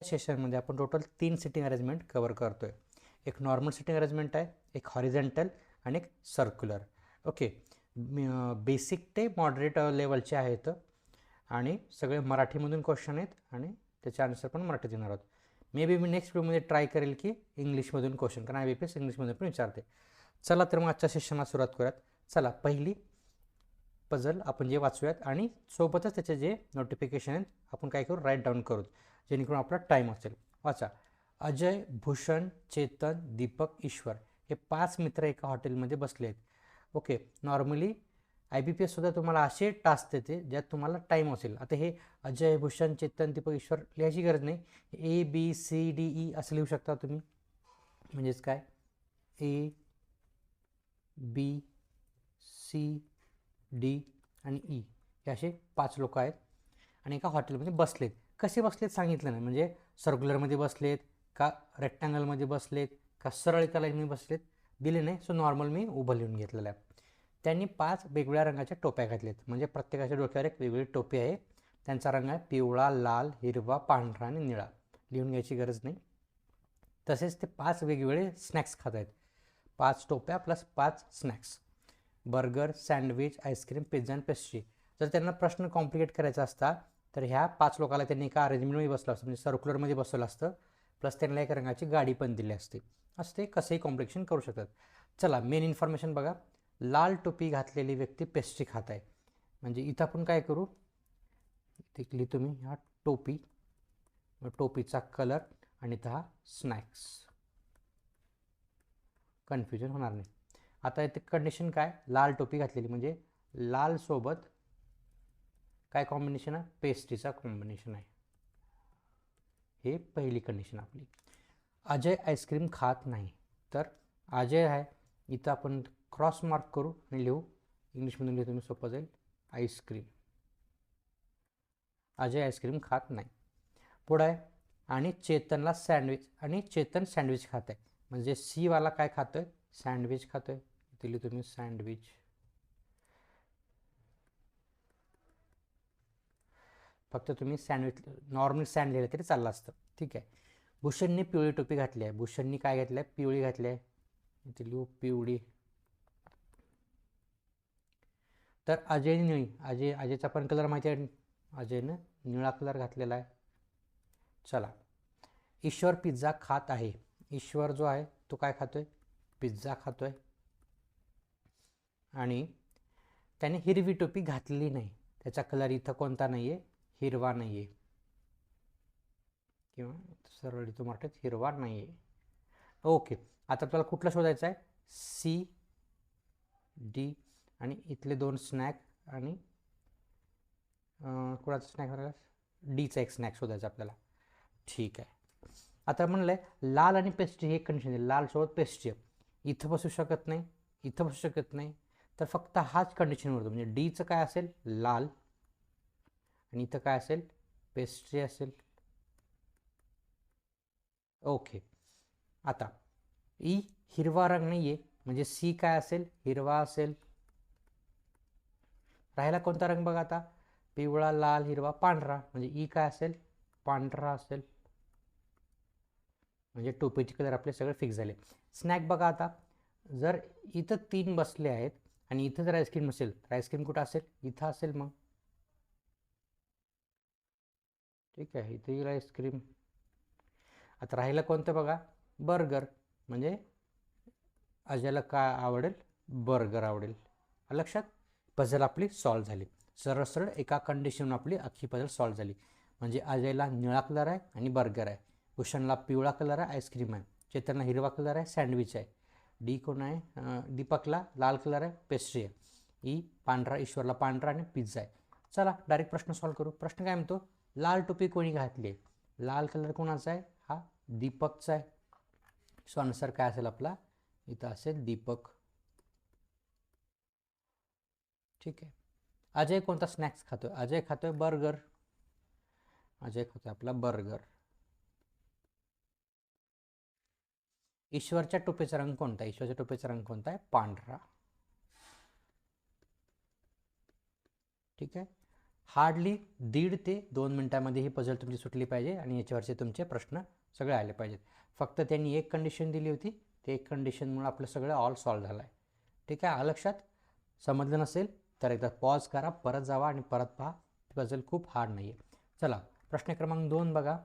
सेशनमध्ये आपण टोटल तीन सिटिंग अरेंजमेंट कवर करतोय. एक नॉर्मल सिटिंग अरेंजमेंट आहे एक हॉरिझेंटल आणि एक सर्क्युलर. ओके बेसिक ते मॉडरेट लेवलचे आहेत. आणि सगळे मराठीमधून क्वेश्चन आहेत आणि त्याचे आन्सर पण मराठीत येणार आहोत. मे बी मी नेक्स्ट व्हिडिओमध्ये ट्राय करेल की इंग्लिशमधून क्वेश्चन कारण आय बी पी एस इंग्लिशमधून पण विचारते. चला तर मग आजच्या सेशनला सुरुवात करूयात. चला पहिली पझल आपण जे वाचूयात आणि सोबतच त्याचे जे नोटिफिकेशन आहेत आपण काय करू? राईट डाऊन करू. जेणेकरून आपला टाईम असेल. वाचा अजय भूषण चेतन दीपक ईश्वर हे पाच मित्र एका हॉटेलमध्ये बसले आहेत. Okay. Normally I B P एससुद्धा तुम्हाला असे टास्क देते ज्यात तुम्हाला टाईम असेल. आता हे अजय भूषण चेतन दीपक ईश्वर लिहायची गरज नाही. A B C D E असं लिहू शकता तुम्ही. म्हणजेच काय? ए बी सी डी आणि ई हे असे पाच लोक आहेत आणि एका हॉटेलमध्ये बसलेत. कसे बसलेत सांगितलं नाही. म्हणजे सर्क्युलरमध्ये बसलेत का रेक्टँगलमध्ये बसलेत का सरळ एका लाईनमध्ये बसलेत? दिले नाही. सो नॉर्मल मी उभं लिहून घेतलेलं आहे. त्यांनी पाच वेगवेगळ्या रंगाच्या टोप्या घातल्यात. म्हणजे प्रत्येकाच्या डोक्यावर एक वेगवेगळी टोपी आहे. त्यांचा रंग आहे पिवळा लाल हिरवा पांढरा आणि निळा. लिहून घ्यायची गरज नाही. तसेच ते पाच वेगवेगळे स्नॅक्स खात आहेत. पाच टोप्या प्लस पाच snacks burger sandwich ice cream pizza आणि पेस्ट्री जर त्यांना प्रश्न कॉम्प्लिकेट करायचा असता तर ह्या पाच लोकाला त्यांनी एका अरेंजमेंटमध्ये बसलं असतं म्हणजे सर्क्युलरमध्ये बसवलं असतं. प्लस त्यांना एक रंगाची गाडी पण दिली असते. असते कसंही कॉम्प्लिकेशन करू शकतात. चला मेन इन्फॉर्मेशन बघा. लाल टोपी घातलेली व्यक्ती पेस्ट्री खात आहे. म्हणजे इथं आपण काय करू? तिथली तुम्ही ह्या टोपी. टोपीचा कलर आणि दहा हा स्नॅक्स कन्फ्युजन होणार नाही. आता इथे कंडिशन काय? लाल टोपी घातलेली. म्हणजे लालसोबत काय कॉम्बिनेशन आहे? पेस्ट्रीचा कॉम्बिनेशन आहे. हे पहिली कंडिशन आपली. अजय आईस्क्रीम खात नाही. तर अजय आहे. इथं आपण क्रॉस मार्क करू आणि लिहू. इंग्लिशमधून लिहू तुम्ही सोपं जाईल. आईस्क्रीम अजय आईस्क्रीम खात नाही. पुढं आहे. आणि चेतनला सँडविच आणि चेतन सँडविच खात आहे म्हणजे सीवाला काय खातोय? सँडविच खातोय. इथे लिहितो तुम्ही सँडविच फक्त तुम्ही सँडविच नॉर्मल सँड लिहिलं तरी चाललं असतं. ठीक आहे. भूषणने पिवळी टोपी घातली आहे. भूषणनी काय घातलं आहे पिवळी घातली आहे. इथे लिहू पिवळी. तर अजयने निळी अजय अजयचा पण कलर माहिती आहे? अजयनं निळा कलर घातलेला आहे. चला. ईश्वर पिझ्झा खात आहे. ईश्वर जो आहे तो काय खातोय? पिझ्झा खातोय. आणि त्याने हिरवी टोपी घातलेली नाही. त्याचा कलर इथं कोणता नाही आहे हिरवा नाही आहे किंवा सरळ इथं मराठीत हिरवा नाही आहे ओके आता आपल्याला कुठला शोधायचं आहे सी डी आणि इथले दोन स्नॅक आणि कुणाचा स्नॅक म्हणाला? डीचा एक स्नॅक शोधायचा आपल्याला. ठीक आहे. आता म्हणलं आहे लाल आणि पेस्ट्री हे कंडिशन आहे. लालसोबत पेस्ट्री इथं बसू शकत नाही इथं बसू शकत नाही. तर फक्त हाच कंडिशन उरतो म्हणजे डीचं काय असेल? लाल. आणि इथं काय असेल? पेस्ट्री असेल. ओके आता ई हिरवा रंग नाही आहे म्हणजे सी काय असेल? हिरवा असेल. राहिला कोणता रंग बघा आता? पिवळा लाल हिरवा पांढरा. म्हणजे ई काय असेल? पांढरा असेल. म्हणजे टोपीचे कलर आपले सगळे फिक्स झाले. स्नॅक बघा आता. जर इथं तीन बसले आहेत आणि इथं जर आईस्क्रीम असेल तर आईस्क्रीम कुठं असेल? इथं असेल मग. ठीक आहे इथे येईल आईस्क्रीम आता राहिलं कोणतं बघा? बर्गर म्हणजे अजयला काय आवडेल? बर्गर आवडेल. लक्षात? पझल आपली सॉल्व झाली. सरळ सरळ एका कंडिशन आपली अख्खी पझल सॉल्व झाली. म्हणजे अजयला निळा कलर आहे आणि बर्गर आहे. भूषणला पिवळा कलर आहे आईस्क्रीम आहे. चेतनला हिरवा कलर आहे सँडविच आहे. डी कोण आहे? दीपकला लाल कलर आहे पेस्ट्री आहे. ई पांढरा ईश्वरला पांढरा आणि पिझ्झा आहे. चला डायरेक्ट प्रश्न सॉल्व करू. प्रश्न काय म्हणतो? लाल टोपी कोणी घातली? लाल कलर कोणाचा आहे? हा दीपकचा आहे. सो आन्सर काय असेल आपला? इथं असेल दीपक. ठीक आहे. अजय कोणता स्नॅक्स खातोय? अजय खातोय बर्गर अजय खातोय आपला बर्गर ईश्वरच्या टोपीचा रंग कोणता आहे? ईश्वरच्या टोपीचा रंग कोणता आहे? पांढरा. ठीक आहे. हार्डली दीड ते दोन मिनटामध्ये ही पझल तुमची सुटली पाहिजे आणि याच्यावरचे तुमचे प्रश्न सगळे आले पाहिजेत. फक्त त्यांनी एक कंडिशन दिली होती. ते एक कंडिशनमुळे आपलं सगळं ऑल सॉल्व झालं आहे ठीक आहे? आलं लक्षात? समजलं नसेल तर एकदा पॉज करा परत जावा आणि परत पहा. पझल खूप हार्ड नाही आहे चला प्रश्न क्रमांक दोन बघा.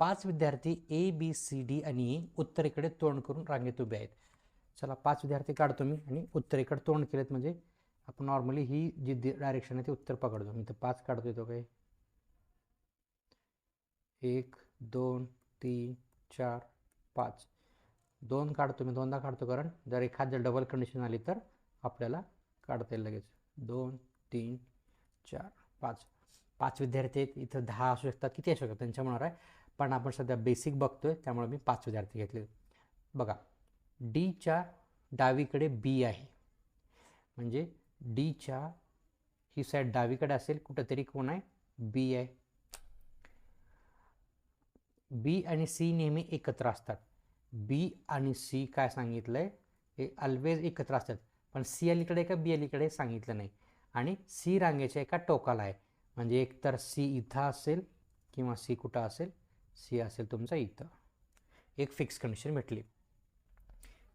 पाच विद्यार्थी ए बी सी डी आणि ई उत्तरेकडे तोंड करून रांगेत उभे आहेत. चला पाच विद्यार्थी काढतो मी आणि उत्तरेकडे तोंड केलेत म्हणजे आपण नॉर्मली ही जी डायरेक्शन आहे ती उत्तर पकडतो. मी तर पाच काढतो येतो काय एक दोन तीन चार पाच. दोन काढतो मी दोनदा काढतो कारण जर एखाद जर डबल कंडिशन आली तर आपल्याला काढता येईल लगेच. दोन तीन चार पाच. पाच विद्यार्थी आहेत इथं दहा असू शकतात किती असू शकतात त्यांच्या मनावर आहे. पण आपण सध्या बेसिक बघतोय त्यामुळे मी पाच विद्यार्थी घेतले. बघा डीच्या डावीकडे बी आहे. म्हणजे डीच्या ही साईड डावीकडे असेल कुठंतरी कोण आहे? बी आहे. बी आणि सी नेहमी एकत्र असतात. बी आणि सी काय सांगितलं आहे हे ऑलवेज एकत्र असतात. पण सी अलीकडे का बी अलीकडे सांगितलं नाही? आणि सी रांगेच्या एका टोकाला आहे. म्हणजे एक तर सी इथं असेल किंवा सी कुठं असेल सी असेल तुमचा इथं. एक फिक्स कंडिशन भेटली.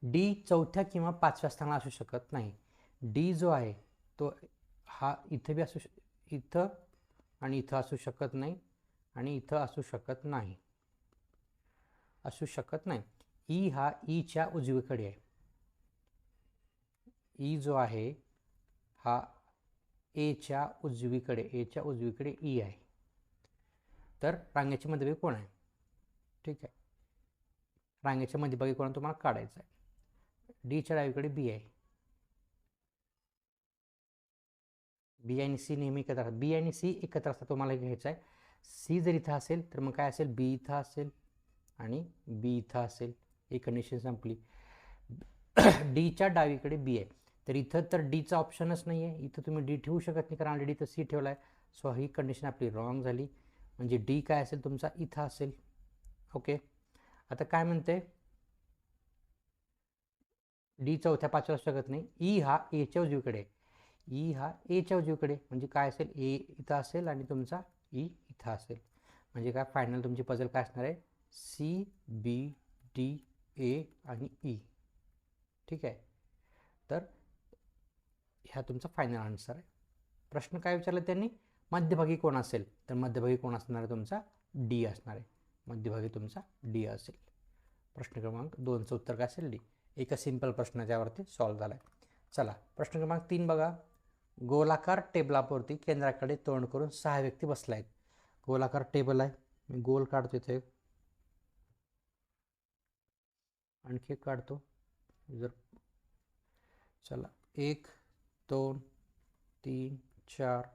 डी चौथ्या किंवा पाचव्या स्थानाला असू शकत नाही. डी जो आहे तो हा इथं बी असू श इथं आणि इथं असू शकत नाही आणि इथं असू शकत नाही. असू शकत नाही. ई हा ईच्या उजवीकडे आहे. ई जो आहे हा एच्या उजवीकडे एच्या उजवीकडे ई आहे. तर रांगेच्या मध्यभागी कोण आहे. ठीक आहे. रांगेच्या मध्यभागी कोण तुम्हाला काढायचं आहे. डीच्या डावीकडे बी आहे. बी आणि सी नेहमी एकत्र असतात बी आणि सी एकत्र असतात तुम्हाला घ्यायचं आहे. सी जर इथं असेल तर मग काय असेल? बी इथं असेल आणि बी इथं असेल. ही कंडिशन संपली. डीच्या डावीकडे बी आहे. तर इथं तर डीचा ऑप्शनच नाही आहे इथं तुम्ही डी ठेवू शकत नाही कारण ऑलरेडी इथं सी ठेवला आहे सो ही कंडिशन आपली रॉंग झाली. म्हणजे डी काय असेल? तुमचा इथं असेल. ओके आता काय म्हणते? डी चौथ्या पाचव्या शकत नाही. ई हा एच्या उजवीकडे ई हा एच्या उजवीकडे. म्हणजे काय असेल? ए इथं असेल आणि तुमचा ई इथं असेल. म्हणजे काय? फायनल तुमची पझल काय असणार आहे? सी बी डी ए आणि ई ठीक आहे? तर ह्या तुमचा फायनल आन्सर आहे. प्रश्न काय विचारला त्यांनी? मध्यभागी कोण असेल? तर मध्यभागी कोण असणार आहे? तुमचा डी असणार आहे. मध्यभागी तुमचा डी असेल. प्रश्न क्रमांक दोनचं उत्तर काय असेल? डी एका सिंपल प्रश्न त्यावरती सॉल्व्ह झाला आहे चला प्रश्न क्रमांक तीन बघा. गोलाकार टेबलावरती केंद्राकडे तोंड करून सहा व्यक्ती बसला आहेत. गोलाकार टेबल आहे. मी गोल काढतो इथे. आणखी एक काढतो. जर चला. एक दोन तीन चार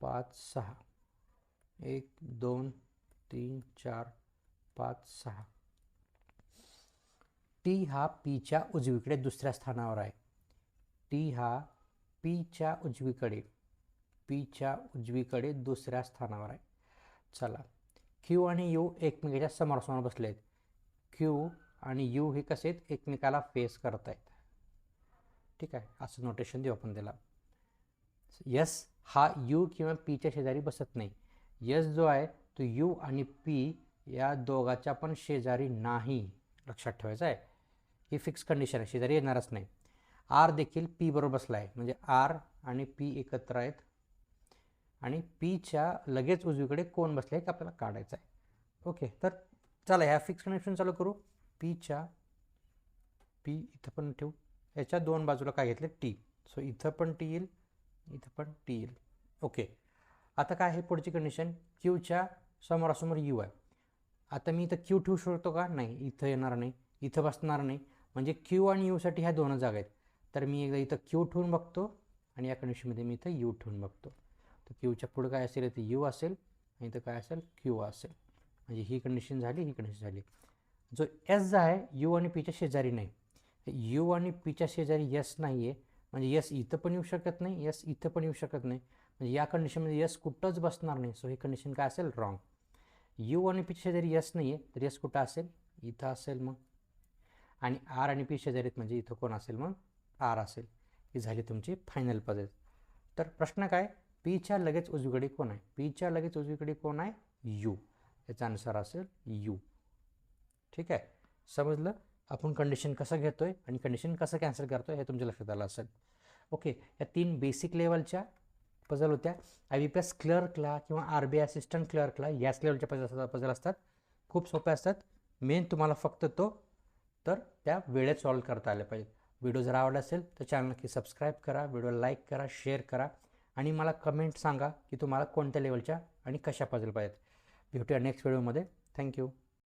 पाच सहा. एक दोन तीन चार पाच सहा. टी हा पीच्या उजवीकडे दुसऱ्या स्थानावर आहे. टी हा पीच्या उजवीकडे पीच्या उजवीकडे दुसऱ्या स्थानावर आहे. चला क्यू आणि यू एकमेकाच्या समोरासमोर बसले आहेत क्यू आणि यू हे कसे आहेत? एकमेकाला फेस करत आहेत ठीक आहे असं नोटेशन देऊ आपण त्याला. यस हा यू किंवा पीच्या शेजारी बसत नाही. यस जो आहे तो यू आणि पी या दोघाच्या पण शेजारी नाही. लक्षात ठेवायचं आहे. ही फिक्स कंडिशन आहे शेजारी येणारच नाही. आर देखील पी बरोबर बसला आहे. म्हणजे आर आणि पी एकत्र आहेत. आणि पीच्या लगेच उजवीकडे कोण बसले आहे आपल्याला काढायचं आहे. ओके तर चला ह्या फिक्स कंडिशन चालू करू. पीच्या पी इथं पण ठेवू. याच्या दोन बाजूला काय घेतले? टी. सो इथं पण टी येईल इथं पण टी येईल. ओके. आता काय आहे पुढची कंडिशन क्यूच्या समोरासमोर यू आहे. आता मी इथं क्यू ठेवू शकतो का? नाही इथं येणार नाही इथं बसणार नाही. म्हणजे क्यू आणि यूसाठी ह्या दोनच जागा आहेत. तर मी एकदा इथं क्यू ठेवून बघतो आणि या कंडिशनमध्ये मी इथं यू ठेवून बघतो. तर क्यूच्या पुढं काय असेल? इथं यू असेल आणि इथं काय असेल? क्यू असेल. म्हणजे ही कंडिशन झाली ही कंडिशन झाली. जो एस जो आहे यू आणि पीच्या शेजारी नाही. यू आणि पीच्या शेजारी यस नाही आहे म्हणजे यस इथं पण येऊ शकत नाही यस इथं पण येऊ शकत नाही. म्हणजे या कंडिशनमध्ये यस कुठंच बसणार नाही. सो ही कंडिशन काय असेल? रॉंग यू आणि पी शेजारी यस नाही आहे तर यस कुठं असेल? इथं असेल मग. आणि आर आणि पी शेजारीत म्हणजे इथं कोण असेल मग? आर असेल ही झाली तुमची फायनल पद्धत. तर प्रश्न काय? पीच्या लगेच उजवीकडे कोण आहे? पीच्या लगेच उजवीकडे कोण आहे? यू याचा आन्सर असेल यू ठीक आहे? समजलं? आपण कंडिशन कसं घेतोय आणि कंडिशन कसं कॅन्सल करतोय हे तुमच्या लक्षात आलं असेल. ओके या तीन बेसिक लेवलच्या पझल होत्या. आय बी पी एस क्लर्कला किंवा आर बी आय असिस्टंट क्लर्कला याच लेवलच्या पजल पझल असतात खूप सोप्या असतात. मेन तुम्हाला फक्त तो तर त्या वेळेत सॉल्व करता आल्या पाहिजे व्हिडिओ जर आवडला असेल तर चॅनल नक्की सबस्क्राईब करा व्हिडिओ लाईक करा शेअर करा आणि मला कमेंट सांगा की तुम्हाला कोणत्या लेवलच्या आणि कशा पझल पाहिजेत. भेटूया नेक्स्ट व्हिडिओमध्ये. थँक्यू.